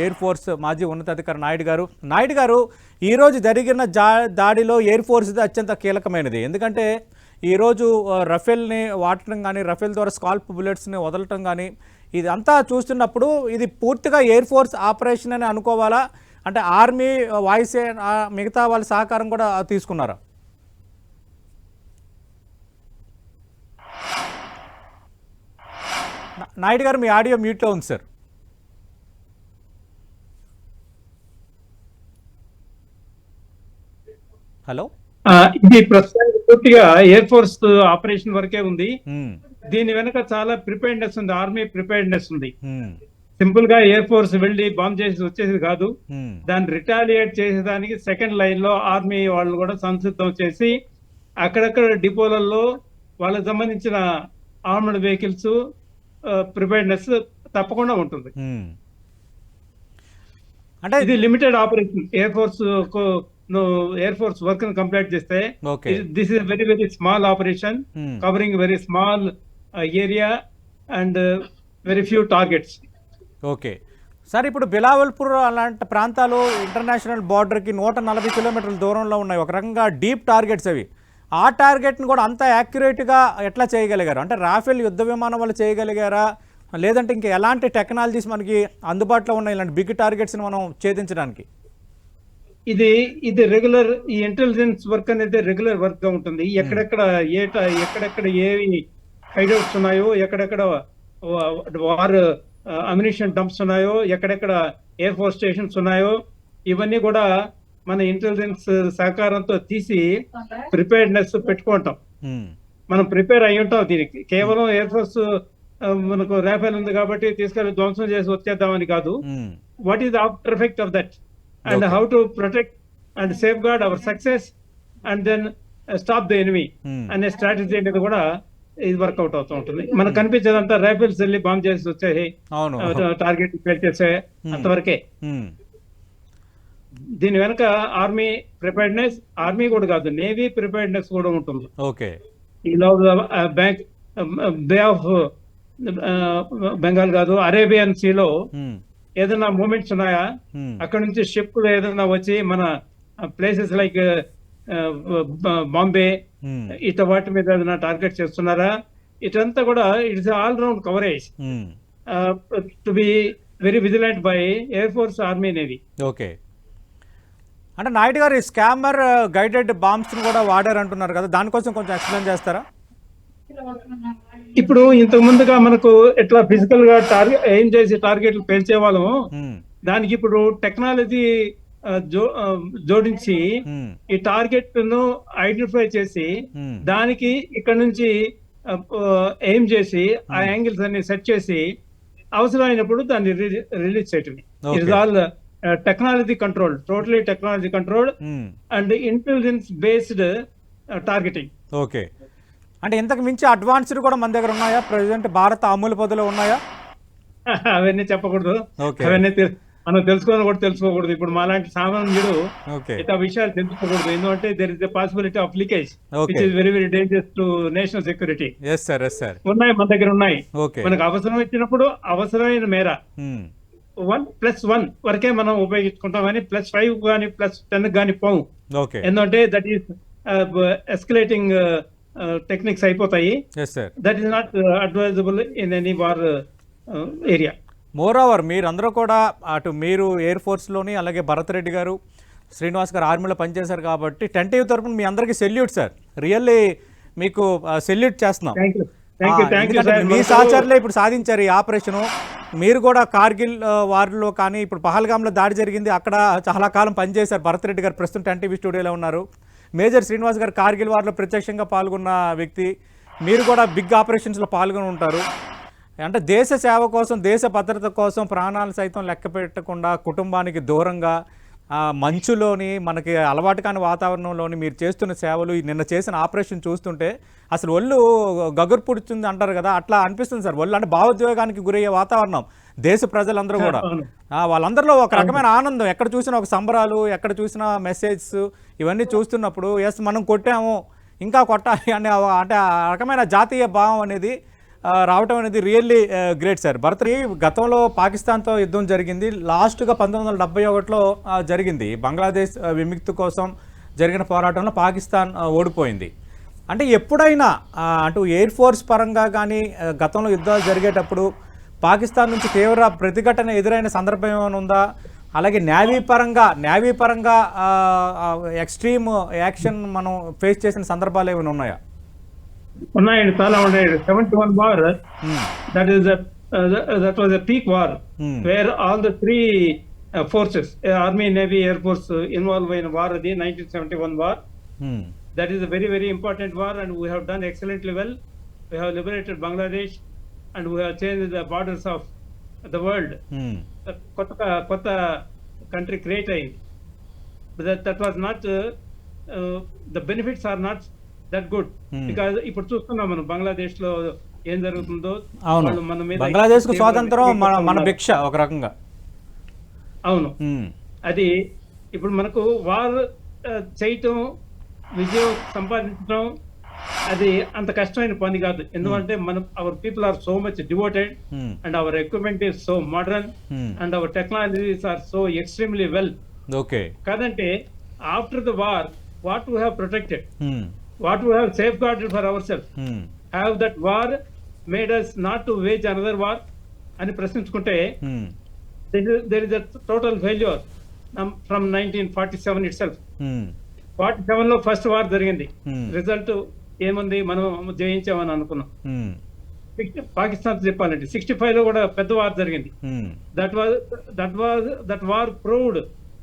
Air force మాజీ ఉన్నతాధికారి నాయుడు గారు. నాయుడు గారు ఈరోజు జరిగిన దాడిలో ఎయిర్ ఫోర్స్ది అత్యంత కీలకమైనది. ఎందుకంటే ఈరోజు రఫేల్ని వాడటం కానీ రఫేల్ ద్వారా స్కాల్ప్ బుల్లెట్స్ని వదలటం కానీ ఇదంతా చూస్తున్నప్పుడు ఇది పూర్తిగా ఎయిర్ ఫోర్స్ ఆపరేషన్ అని అనుకోవాలా? అంటే ఆర్మీ వాయిస్ మిగతా వాళ్ళ సహకారం కూడా తీసుకున్నారా? నాయుడు గారు మీ ఆడియో మ్యూట్లో ఉంది సార్. హలో ఇది ప్రస్తుతానికి పూర్తిగా ఎయిర్ ఫోర్స్ ఆపరేషన్ వరకే ఉంది. దీని వెనక చాలా ప్రిపేర్డ్నెస్ ఉంది ఆర్మీ ప్రిపేర్డ్నెస్ ఉంది. సింపుల్గా ఎయిర్ ఫోర్స్ వెళ్ళి బాంబ్ చేసి వచ్చేది కాదు. దాన్ని రిటాలియేట్ చేసేదానికి సెకండ్ లైన్లో ఆర్మీ వాళ్ళు కూడా సంసిద్ధం చేసి అక్కడక్కడ డిపోలలో వాళ్ళకి సంబంధించిన ఆర్మడ్ వెహికల్స్ ప్రిపేర్డ్నెస్ తప్పకుండా ఉంటుంది. అంటే ఇది limited operation air force air force work complete చేస్తే this is very very small operation small uh, area and uh, very few targets. Okay sir ఇప్పుడు బిలావల్పూర్ అలాంటి ప్రాంతాలు ఇంటర్నేషనల్ బార్డర్కి నూట నలభై కిలోమీటర్ల దూరంలో ఉన్నాయి. ఒక రకంగా డీప్ టార్గెట్స్ అవి. ఆ టార్గెట్ని కూడా అంత యాక్యురేట్గా ఎట్లా చేయగలిగారు? అంటే రాఫెల్ యుద్ధ విమానం వల్ల చేయగలిగారా? లేదంటే ఇంకా ఎలాంటి టెక్నాలజీస్ మనకి అందుబాటులో ఉన్నాయి? ఇలాంటి బిగ్ టార్గెట్స్ని మనం ఛేదించడానికి? ఇది ఇది రెగ్యులర్ ఈ ఇంటెలిజెన్స్ వర్క్ అనేది రెగ్యులర్ వర్క్గా ఉంటుంది. ఎక్కడెక్కడ ఏ ట- ఎక్కడెక్కడ ఏవి హైడౌట్స్ ఉన్నాయో ఎక్కడెక్కడ వార్ అమ్యునిషన్ డంప్స్ ఉన్నాయో ఎక్కడెక్కడ ఎయిర్ ఫోర్స్ స్టేషన్స్ ఉన్నాయో ఇవన్నీ కూడా మన ఇంటెలిజెన్స్ సహకారంతో తీసి ప్రిపేర్డ్నెస్ పెట్టుకుంటాం మ్మ్. మనం ప్రిపేర్ అయి ఉంటాం దీనికి. కేవలం ఎయిర్ ఫోర్స్ మనకు రాఫెల్ ఉంది కాబట్టి తీసుకెళ్ళి ధ్వంసం చేసి వచ్చేద్దామని కాదు. What is after effect of that and Okay. How to protect and safeguard our success and then stop the enemy Hmm. అనే స్ట్రాటజీ అనేది కూడా ఇది వర్కౌట్ అవుతూ ఉంటుంది మనకు కనిపించేదంతా రైఫిల్స్ వెళ్ళి బాంబ్ చేసి అవును టార్గెట్ ఫెయిల్ చేసే అంతవరకే మ్మ్. దీని వెనక ఆర్మీ ప్రిపేర్డ్నెస్ ఆర్మీ కూడా కాదు నేవీ ప్రిపేర్డ్నెస్ కూడా ఉంటుంది ఓకే ఈ బ్యాంక్ బే ఆఫ్ బెంగాల్ కాదు అరేబియన్ సీలో. ఏదైనా మూమెంట్స్ ఉన్నాయా. అక్కడ నుంచి షిప్లు ఏదైనా వచ్చి మన ప్లేసెస్ లైక్ బాంబే. ఇట వాటి మీద ఏదైనా టార్గెట్ చేస్తున్నారా? ఇటంతా కూడా it's all round coverage. To be very vigilant by air force army navy. Okay. అంటే నాయుడు గారు ఈ స్కామర్ గైడెడ్ బాంబ్స్ని కూడా వాడారు అంటున్నారు కదా దానికోసం కొంచెం ఎక్స్ప్లెయిన్ చేస్తారా? ఇప్పుడు ఇంతకు ముందుగా మనకు ఎట్లా ఫిజికల్గా టార్గెట్ ఏం చేసి టార్గెట్లు పెంచే వాళ్ళము. దానికి ఇప్పుడు టెక్నాలజీ జోడించి. ఈ టార్గెట్ను ఐడెంటిఫై చేసి. దానికి ఇక్కడ నుంచి ఎయిమ్ చేసి ఆ యాంగిల్స్ అన్ని సెట్ చేసి అవసరమైనప్పుడు దాన్ని రిలీజ్ చేయటం. It all technology control totally technology control. And intelligence based targeting okay అంటే ఇంతకు మించి అడ్వాన్స్డ్ కూడా మన దగ్గర ఉన్నాయా? ప్రజెంట్ భారత అమూల పదులు ఉన్నాయా? అవన్నీ చెప్పకూడదు. అవన్నీ మనం తెలుసుకోవాలి కూడా తెలుసుకోకూడదు. ఇప్పుడు మాలాంటి సామాన్యుడు ఇతర విషయాలు తెలుసుకోకూడదు. ఎందుకంటే there is the possibility of leakage. Which is very very dangerous to national security ఉన్నాయి మన దగ్గర ఉన్నాయి. మనకు అవసరం ఇచ్చినప్పుడు అవసరమైన మేర. వన్ ప్లస్ వన్ వరకే మనం ఉపయోగించుకుంటాం కానీ ప్లస్ ఫైవ్ కానీ ప్లస్ టెన్ కానీ పోవు ఎందుకంటే దట్ ఈస్ ఎస్కలేటింగ్ టెక్నిక్స్ అయిపోతాయి. That is not advisable in any war area moreover మీరందరూ కూడా అటు మీరు ఎయిర్ ఫోర్స్లోని అలాగే భరత్ రెడ్డి గారు శ్రీనివాస్ గారు ఆర్మీలో పనిచేశారు కాబట్టి టెంటివ్ తరపున మీ అందరికీ సెల్యూట్ సార్ రియల్లీ మీకు సెల్యూట్ చేస్తున్నాం. మీ సహచరులే ఇప్పుడు సాధించారు ఈ ఆపరేషను. మీరు కూడా కార్గిల్ వారిలో కానీ ఇప్పుడు పహల్గామ్లో దాడి జరిగింది. అక్కడ చాలా కాలం పనిచేశారు. భరత్ రెడ్డి గారు ప్రస్తుతం టెన్ టీవీ స్టూడియోలో ఉన్నారు. మేజర్ శ్రీనివాస్ గారు కార్గిల్ వార్లో ప్రత్యక్షంగా పాల్గొన్న వ్యక్తి. మీరు కూడా బిగ్ ఆపరేషన్స్లో పాల్గొని ఉంటారు. అంటే దేశ సేవ కోసం దేశ భద్రత కోసం ప్రాణాలు సైతం లెక్క పెట్టకుండా కుటుంబానికి దూరంగా మంచులోని మనకి అలవాటు కాని వాతావరణంలోని మీరు చేస్తున్న సేవలు నిన్న చేసిన ఆపరేషన్ చూస్తుంటే అసలు ఒళ్ళు గగురు పుడుతుంది అంటారు కదా అట్లా అనిపిస్తుంది సార్. ఒళ్ళు అంటే భావోద్వేగానికి గురయ్యే వాతావరణం. దేశ ప్రజలందరూ కూడా. వాళ్ళందరిలో ఒక రకమైన ఆనందం. ఎక్కడ చూసినా ఒక సంబరాలు ఎక్కడ చూసినా మెసేజ్స్ ఇవన్నీ చూస్తున్నప్పుడు ఎస్ మనం కొట్టాము ఇంకా కొట్టాలి అనే అంటే ఆ రకమైన జాతీయ భావం అనేది రావటం అనేది రియల్లీ గ్రేట్ సార్. భరత్రి గతంలో పాకిస్తాన్తో యుద్ధం జరిగింది. లాస్ట్గా పంతొమ్మిది వందల డెబ్బై ఒకటిలో జరిగింది. బంగ్లాదేశ్ విముక్తి కోసం జరిగిన పోరాటంలో పాకిస్తాన్ ఓడిపోయింది. అంటే ఎప్పుడైనా అటు ఎయిర్ ఫోర్స్ పరంగా కానీ గతంలో యుద్ధాలు జరిగేటప్పుడు పాకిస్తాన్ నుంచి తీవ్ర ప్రతిఘటన ఎదురైన సందర్భం ఏమైనా ఉందా? అలాగే నేవీ పరంగా నేవీ పరంగా ఎక్స్ట్రీమ్ యాక్షన్ మనం ఫేస్ చేసిన సందర్భాలు ఏమైనా ఉన్నాయా? ఉన్నాయండి చాలా ఉన్నాయి seventy one war. That is that was a peak war. Where all the three forces army navy air force involve అయిన వార్ అది nineteen seventy one war Hmm. that is a very very important war and we have done excellently well. We have liberated have changed the borders of the world Hmm. కొత్త కొత్త country create అయింది that that was not the benefits are not that good. Because ఇప్పుడు చూస్తున్నాం మనం బంగ్లాదేశ్లో ఏం జరుగుతుందో అవును మన మీద బంగ్లాదేశ్కు స్వాతంత్రం మన. భిక్ష ఒక రకంగా అవును Hmm. అది ఇప్పుడు మనకు వార్ చేయటం విజయం సంపాదించడం అది అంత కష్టమైన పని కాదు ఎందుకంటే మనం our people are so much devoted Hmm. And our equipment is so modern Hmm. And our technologies are so extremely well okay కాదంటే after the war what we have protected Hmm. What we have safeguarded for our self Hmm. Have that war made us not to wage another war అని ప్రశ్నించుకుంటే Hmm. There is a total failure from nineteen forty seven itself Hmm. Forty సెవెన్లో first war జరిగింది Hmm. Result ఏముంది? మనం జయించామని అనుకున్నాం. పాకిస్తాన్ చెప్పాలంటే sixty ఫైవ్లో కూడా పెద్ద వార్ జరిగింది. That was that was that war proved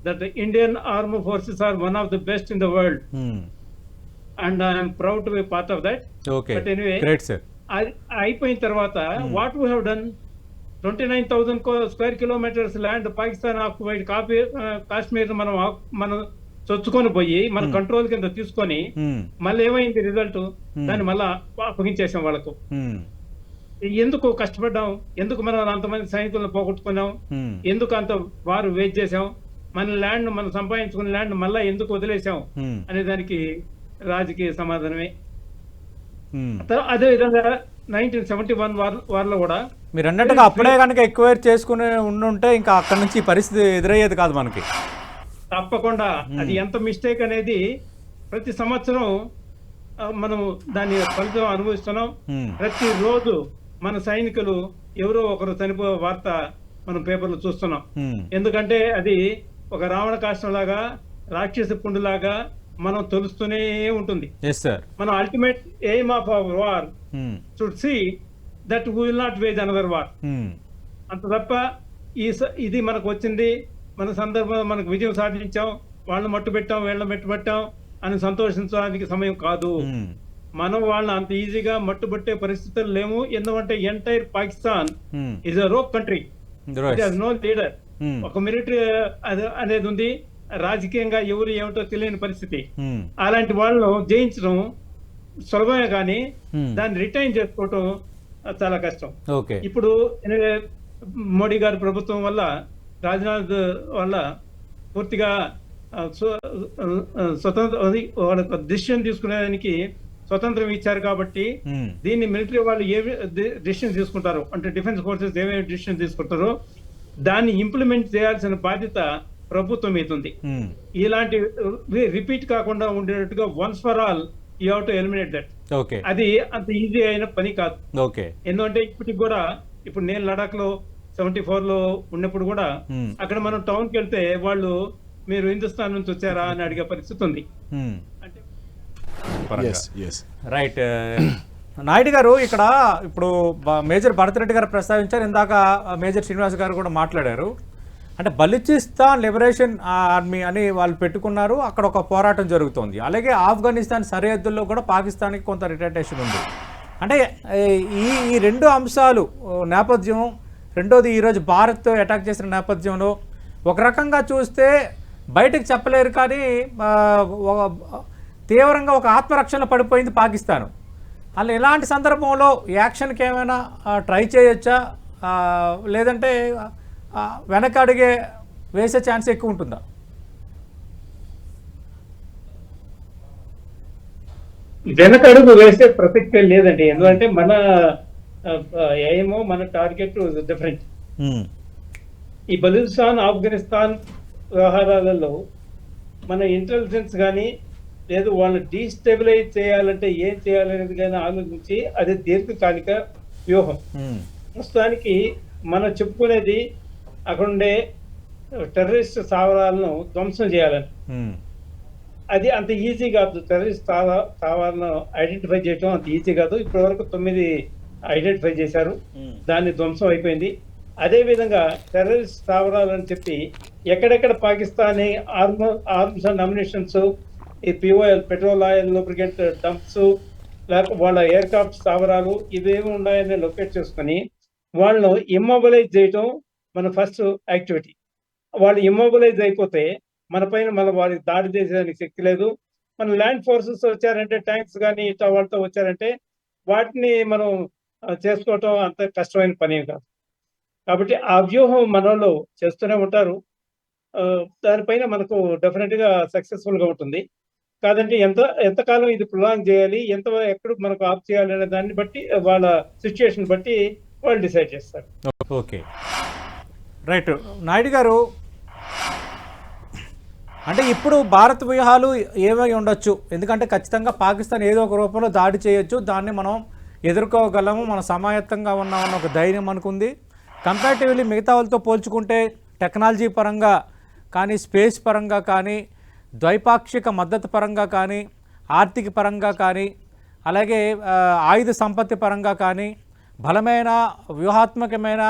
that Indian arm forces are one of the best in the world. And I'm proud to be part of that great sir అయిపోయిన తర్వాత what we have done twenty nine thousand square kilometres land Pakistan occupied copy Kashmir మనం మనం చొచ్చుకొని పోయి మన control కింద తీసుకొని. మళ్ళీ ఏమైంది రిజల్ట్? దాన్ని మళ్ళా అప్పగించేసాం వాళ్ళకు. ఎందుకు కష్టపడ్డాం? ఎందుకు మనం అంతమంది సైనికులను పోగొట్టుకున్నాం. ఎందుకు అంత వారు వేస్ట్ చేసాం మన ల్యాండ్ మనం సంపాదించుకున్న ల్యాండ్ మళ్ళా ఎందుకు వదిలేసాం. అనే దానికి రాజకీయ సమాధానమే. అదే విధంగా నైన్టీన్ సెవెంటీ వన్ వార్ వార్లో కూడా మీరు అన్నట్టుగా అప్పుడే కనుక ఎక్వైర్ చేసుకుని ఉండుంటే ఇంకా అక్కడ నుంచి పరిస్థితి ఎదురయ్యేది కాదు మనకి. తప్పకుండా అది ఎంత మిస్టేక్ అనేది ప్రతి సంవత్సరం మనం దాని ఫలితం అనుభవిస్తున్నాం. ప్రతి రోజు మన సైనికులు ఎవరో ఒకరు చనిపో వార్త మనం పేపర్లో చూస్తున్నాం. ఎందుకంటే అది ఒక రావణ కాష్టం లాగా రాక్షస పుండులాగా మనం తొలుస్తూనే ఉంటుంది మన ultimate aim of our war. Should see that will not wage another war. అంత తప్ప ఈ ఇది మనకు వచ్చింది మన సందర్భం మనకు విజయం సాధించాం వాళ్ళని మట్టు పెట్టాం వీళ్ళని మట్టు పెట్టాం అని సంతోషించడానికి సమయం కాదు. మనం వాళ్ళని అంత ఈజీగా మట్టుబట్టే పరిస్థితులు లేము ఎందుకంటే entire Pakistan. Is a rope country no leader. ఒక మిలిటరీ అనేది ఉంది రాజకీయంగా ఎవరు ఏమిటో తెలియని పరిస్థితి. అలాంటి వాళ్ళను జయించడం సులభమే కానీ. దాన్ని రిటైన్ చేసుకోవటం చాలా కష్టం ఇప్పుడు మోడీ గారి ప్రభుత్వం వల్ల రాజ్నాథ్ వల్ల పూర్తిగా స్వతంత్ర అది వాళ్ళకి డిసిషన్ తీసుకునేదానికి స్వతంత్రం ఇచ్చారు కాబట్టి. దీన్ని మిలిటరీ వాళ్ళు ఏమి డిసిషన్ తీసుకుంటారు? అంటే డిఫెన్స్ ఫోర్సెస్ ఏమేమి డిసిషన్ తీసుకుంటారో దాన్ని ఇంప్లిమెంట్ చేయాల్సిన బాధ్యత ప్రభుత్వం మీద ఉంది. ఇలాంటి రిపీట్ కాకుండా ఉండేటట్టుగా once for all you have to eliminate that అది అంత ఈజీ అయిన పని కాదు. ఎందుకంటే ఇప్పటికి కూడా ఇప్పుడు నేను లడాక్లో సెవెంటీ ఫోర్లో ఉన్నప్పుడు కూడా. అక్కడ మనం టౌన్కి వెళ్తే వాళ్ళు మీరు హిందుస్థాన్ నుంచి వచ్చారా? అని అడిగే పరిస్థితి ఉంది. రైట్ నాయుడు గారు ఇక్కడ ఇప్పుడు బ- మేజర్ భరతరెడ్డి గారు ప్రస్తావించారు. ఇందాక మేజర్ శ్రీనివాస్ గారు కూడా మాట్లాడారు. అంటే బలిచిస్తాన్ లిబరేషన్ ఆర్మీ అని వాళ్ళు పెట్టుకున్నారు. అక్కడ ఒక పోరాటం జరుగుతోంది. అలాగే ఆఫ్ఘనిస్తాన్ సరిహద్దుల్లో కూడా పాకిస్తాన్కి కొంత రిటైటేషన్ ఉంది. అంటే ఈ ఈ రెండు అంశాలు నేపథ్యం రెండోది ఈరోజు భారత్ అటాక్ చేసిన నేపథ్యంలో ఒక రకంగా చూస్తే బయటకు చెప్పలేరు కానీ తీవ్రంగా ఒక ఆత్మరక్షణ పడిపోయింది పాకిస్తాన్. అలా ఇలాంటి సందర్భంలో యాక్షన్కి ఏమైనా ట్రై చేయొచ్చా? లేదంటే వెనక అడిగే వేసే ఛాన్స్ ఎక్కువ ఉంటుందా? వెనకడుగు వేసే ప్రసక్తే లేదండి. ఎందుకంటే మన ఏమో మన టార్గెట్ డిఫరెంట్ ఉమ్, ఈ బలూచిస్తాన్ ఆఫ్ఘనిస్తాన్ వ్యవహారాలలో మన ఇంటెలిజెన్స్ కానీ లేదు వాళ్ళని డీస్టెబిలైజ్ చేయాలంటే ఏం చేయాలనేది కానీ ఆలోచించి అది దీర్ఘకాలిక వ్యూహం. ఉమ్, ప్రస్తుతానికి మనం చెప్పుకునేది అక్కడుండే టెర్రరిస్ట్ స్థావరాలను ధ్వంసం చేయాలని. ఉమ్, అది అంత ఈజీ కాదు. టెర్రరిస్ట్ స్థావ స్థావరాలను ఐడెంటిఫై చేయడం అంత ఈజీ కాదు. ఇప్పటి వరకు తొమ్మిది ఐడెంటిఫై చేశారు. దాన్ని ధ్వంసం అయిపోయింది. అదే విధంగా టెర్రరిస్ట్ స్థావరాలని చెప్పి ఎక్కడెక్కడ Pakistani arm arms and ammunitions ఈ POL petrol oil lubricant dumps లేకపోతే వాళ్ళ ఎయిర్క్రాఫ్ట్ స్థావరాలు ఇవేమి ఉన్నాయని లొకేట్ చేసుకొని వాళ్ళను ఇమ్మొబిలైజ్ చేయటం మన ఫస్ట్ యాక్టివిటీ వాళ్ళు ఇమ్మొబిలైజ్ అయిపోతే మన పైన మన వారికి దాడి చేసేదానికి శక్తి లేదు. మన ల్యాండ్ ఫోర్సెస్ వచ్చారంటే ట్యాంక్స్ కానీ ఇట్లా వాళ్ళతో వచ్చారంటే వాటిని మనం చేసుకోవటం అంత కష్టమైన పని కాదు. కాబట్టి ఆ వ్యూహం మనలో చేస్తూనే ఉంటారు. దానిపైన మనకు డెఫినెట్గా సక్సెస్ఫుల్గా ఉంటుంది. కాదంటే ఎంత ఎంతకాలం ఇది ప్రొలాంగ్ చేయాలి ఎంత ఎక్కడ మనకు ఆఫ్ చేయాలి అనే దాన్ని బట్టి వాళ్ళ సిచ్యుయేషన్ బట్టి వాళ్ళు డిసైడ్ చేస్తారు. ఓకే. రైట్. నాయుడు గారు అంటే ఇప్పుడు భారత్ వ్యూహాలు ఏమై ఉండొచ్చు? ఎందుకంటే ఖచ్చితంగా పాకిస్తాన్ ఏదో ఒక రూపంలో దాడి చేయొచ్చు. దాన్ని మనం ఎదుర్కోగలము మనం సమాయత్తంగా ఉన్నామన్న ఒక ధైర్యం అనుకుంది కంపారిటివ్లీ మిగతా వాళ్ళతో పోల్చుకుంటే టెక్నాలజీ పరంగా కానీ స్పేస్ పరంగా కానీ ద్వైపాక్షిక మద్దతు పరంగా కానీ ఆర్థిక పరంగా కానీ అలాగే ఆయుధ సంపత్తి పరంగా కానీ బలమైన వ్యూహాత్మకమైన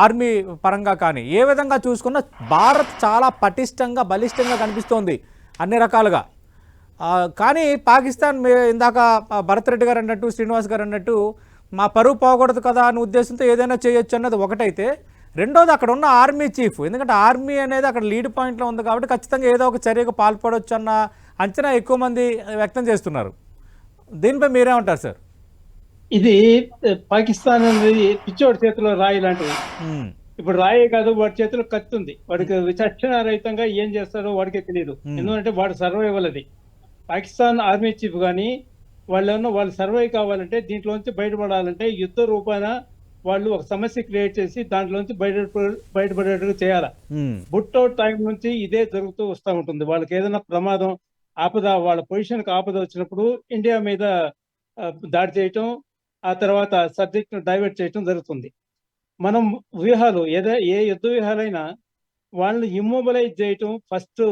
ఆర్మీ పరంగా కానీ ఏ విధంగా చూసుకున్నా భారత్ చాలా పటిష్టంగా బలిష్టంగా కనిపిస్తోంది అన్ని రకాలుగా. కానీ పాకిస్తాన్ మీ- ఇందాక భరత్ రెడ్డి గారు అన్నట్టు శ్రీనివాస్ గారు అన్నట్టు మా పరువు పోకూడదు కదా అనే ఉద్దేశంతో ఏదైనా చేయొచ్చు అన్నది ఒకటైతే రెండోది అక్కడ ఉన్న ఆర్మీ చీఫ్ ఎందుకంటే ఆర్మీ అనేది అక్కడ లీడ్ పాయింట్లో ఉంది కాబట్టి ఖచ్చితంగా ఏదో ఒక చర్యకు పాల్పడవచ్చు అన్న అంచనా ఎక్కువ మంది వ్యక్తం చేస్తున్నారు. దీనిపై మీరేమంటారు సార్? ఇది పాకిస్తాన్ అనేది పిచ్చోడి చేతిలో రాయి లాంటిది. ఇప్పుడు రాయే కాదు వాడి చేతిలో కత్తి ఉంది. వాడికి విచక్షణ రహితంగా ఏం చేస్తాడో వాడికే తెలియదు. ఎందుకంటే వాడు సర్వైవల్ అది పాకిస్తాన్ ఆర్మీ చీఫ్ కానీ వాళ్ళు ఏమన్నా వాళ్ళు సర్వైవ్ కావాలంటే దీంట్లోంచి బయటపడాలంటే యుద్ధ రూపాన వాళ్ళు ఒక సమస్య క్రియేట్ చేసి దాంట్లోంచి బయట బయటపడేట్టుగా చేయాలి? బుట్టౌట్ టైం నుంచి ఇదే జరుగుతూ వస్తూ ఉంటుంది. వాళ్ళకి ఏదైనా ప్రమాదం ఆపద వాళ్ళ పొజిషన్కి ఆపద వచ్చినప్పుడు ఇండియా మీద దాడి చేయటం ఆ తర్వాత సబ్జెక్ట్ డైవర్ట్ చేయటం జరుగుతుంది. మనం వ్యూహాలు ఏదో ఏ యుద్ధ వ్యూహాలైనా వాళ్ళని ఇమ్మొబిలైజ్ చేయటం ఫస్ట్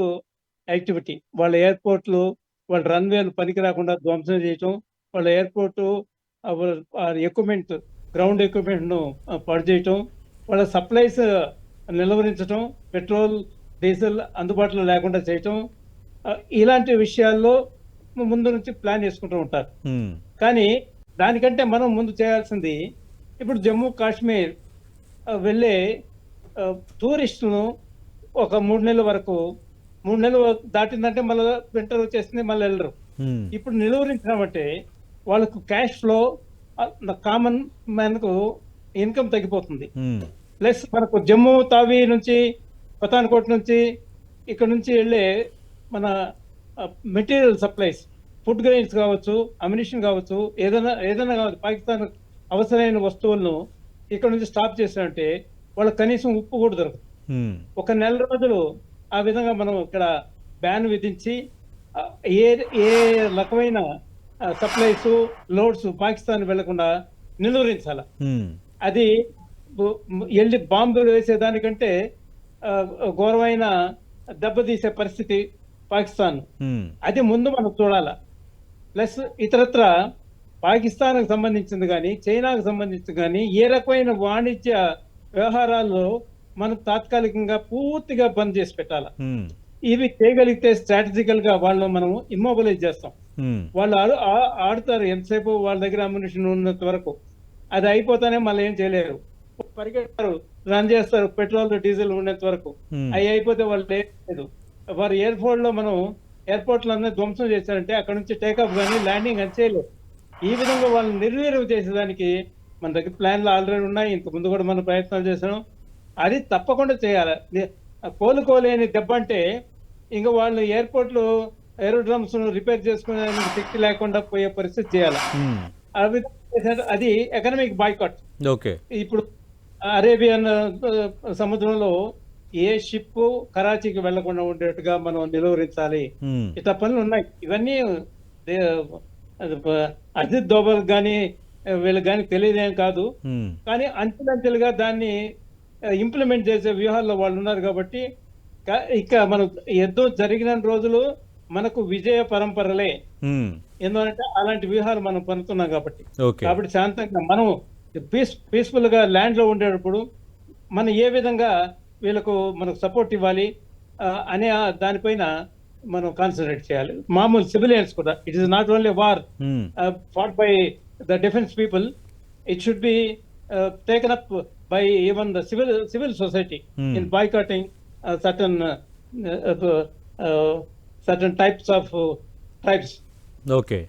యాక్టివిటీ. వాళ్ళ ఎయిర్పోర్ట్లు వాళ్ళ రన్వేలు పనికి రాకుండా ధ్వంసం చేయటం వాళ్ళ ఎయిర్పోర్టు ఎక్విప్మెంట్ గ్రౌండ్ ఎక్విప్మెంట్ను పాడు చేయటం వాళ్ళ సప్లైస్ నిలవరించటం పెట్రోల్ డీజిల్ అందుబాటులో లేకుండా చేయటం ఇలాంటి విషయాల్లో ముందు నుంచి ప్లాన్ చేసుకుంటూ ఉంటారు. కానీ దానికంటే మనం ముందు చేయాల్సింది ఇప్పుడు జమ్మూ కాశ్మీర్ వెళ్ళే టూరిస్టులను ఒక మూడు నెలల వరకు మూడు నెలలు దాటిందంటే మళ్ళీ వింటర్ వచ్చేసింది మళ్ళీ వెళ్ళరు. ఇప్పుడు నిలువరించినామంటే వాళ్ళకు క్యాష్ ఫ్లో కామన్ మ్యాన్కు ఇన్కమ్ తగ్గిపోతుంది. ప్లస్ మనకు జమ్మూ తావి నుంచి పతాన్కోట్ నుంచి ఇక్కడ నుంచి వెళ్ళే మన మెటీరియల్ సప్లైస్ ఫుడ్ గ్రెయిన్స్ కావచ్చు అమ్యునిషన్ కావచ్చు ఏదైనా ఏదైనా కావచ్చు పాకిస్తాన్ అవసరమైన వస్తువులను ఇక్కడ నుంచి స్టాప్ చేసినంటే వాళ్ళకి కనీసం ఉప్పు కూడా దొరకదు. ఒక నెల రోజులు ఆ విధంగా మనం ఇక్కడ బ్యాన్ విధించి ఏ ఏ రకమైన సప్లైస్ లోడ్స్ పాకిస్తాన్ వెళ్ళకుండా నిలువరించాల? అది వెళ్ళి బాంబులు వేసేదానికంటే ఘోరమైన దెబ్బతీసే పరిస్థితి పాకిస్తాన్. అది ముందు మనం చూడాల. ప్లస్ ఇతరత్ర పాకిస్తాన్కి సంబంధించింది కానీ చైనాకు సంబంధించింది కానీ ఏ రకమైన వాణిజ్య వ్యవహారాల్లో మనం తాత్కాలికంగా పూర్తిగా బంద్ చేసి పెట్టాల? ఇవి చేయగలిగితే స్ట్రాటజికల్గా వాళ్ళని మనం ఇమ్మొబిలైజ్ చేస్తాం. వాళ్ళు ఆడు ఆడుతారు. ఎంతసేపు వాళ్ళ దగ్గర అమ్యునిషన్ ఉన్నంత వరకు. అది అయిపోతానే మళ్ళీ ఏం చేయలేరు. పరిగెడతారు రన్ చేస్తారు. పెట్రోల్ డీజిల్ ఉన్నంత వరకు. అవి అయిపోతే వాళ్ళు లేదు వారు ఎయిర్పోర్ట్లో మనం ఎయిర్పోర్ట్లో ధ్వంసం చేశారంటే అక్కడ నుంచి టేకప్ కానీ ల్యాండింగ్ అని చేయలేదు ఈ విధంగా వాళ్ళని నిర్వీర్యం చేసేదానికి మన దగ్గర ప్లాన్లు ఆల్రెడీ ఉన్నాయి. ఇంత ముందు కూడా మనం ప్రయత్నాలు చేసాం అది తప్పకుండా చేయాలి. కోలుకోలేని దెబ్బ అంటే ఇంకా వాళ్ళు ఎయిర్పోర్ట్లు ఏరోడ్రమ్స్ రిపేర్ చేసుకునే శక్తి లేకుండా పోయే పరిస్థితి చేయాలి. ఉమ్, ఆ విధంగా అది ఎకనామిక్ బాయ్కాట్. ఓకే. ఇప్పుడు అరేబియన్ సముద్రంలో ఏ షిప్ కరాచీకి వెళ్ళకుండా ఉండేట్టుగా మనం నిలువరించాలి. ఇట్లా పనులు ఉన్నాయి. ఇవన్నీ అజిత్ దోబల్ కానీ వీళ్ళకి కానీ తెలియదేం కాదు. కానీ అంచెలంచెలుగా దాన్ని ఇంప్లిమెంట్ చేసే వ్యూహాల్లో వాళ్ళు ఉన్నారు కాబట్టి ఇక మనం యుద్ధం జరిగిన రోజులు మనకు విజయ పరంపరలే. ఎందుకంటే అలాంటి వ్యూహాలు మనం పనుతున్నాం కాబట్టి. కాబట్టి శాంతంగా మనం పీస్ పీస్ఫుల్గా ల్యాండ్లో ఉండేటప్పుడు మనం ఏ విధంగా వీళ్ళకు మనకు సపోర్ట్ ఇవ్వాలి అనే దానిపైన మనం కాన్సన్ట్రేట్ చేయాలి. మామూలు సివిలియన్స్ కూడా. It is not only war fought by the defence people it should be taken up by even the civil civil society mm. in boycotting certain uh, uh, uh, certain types of tribes. Okay.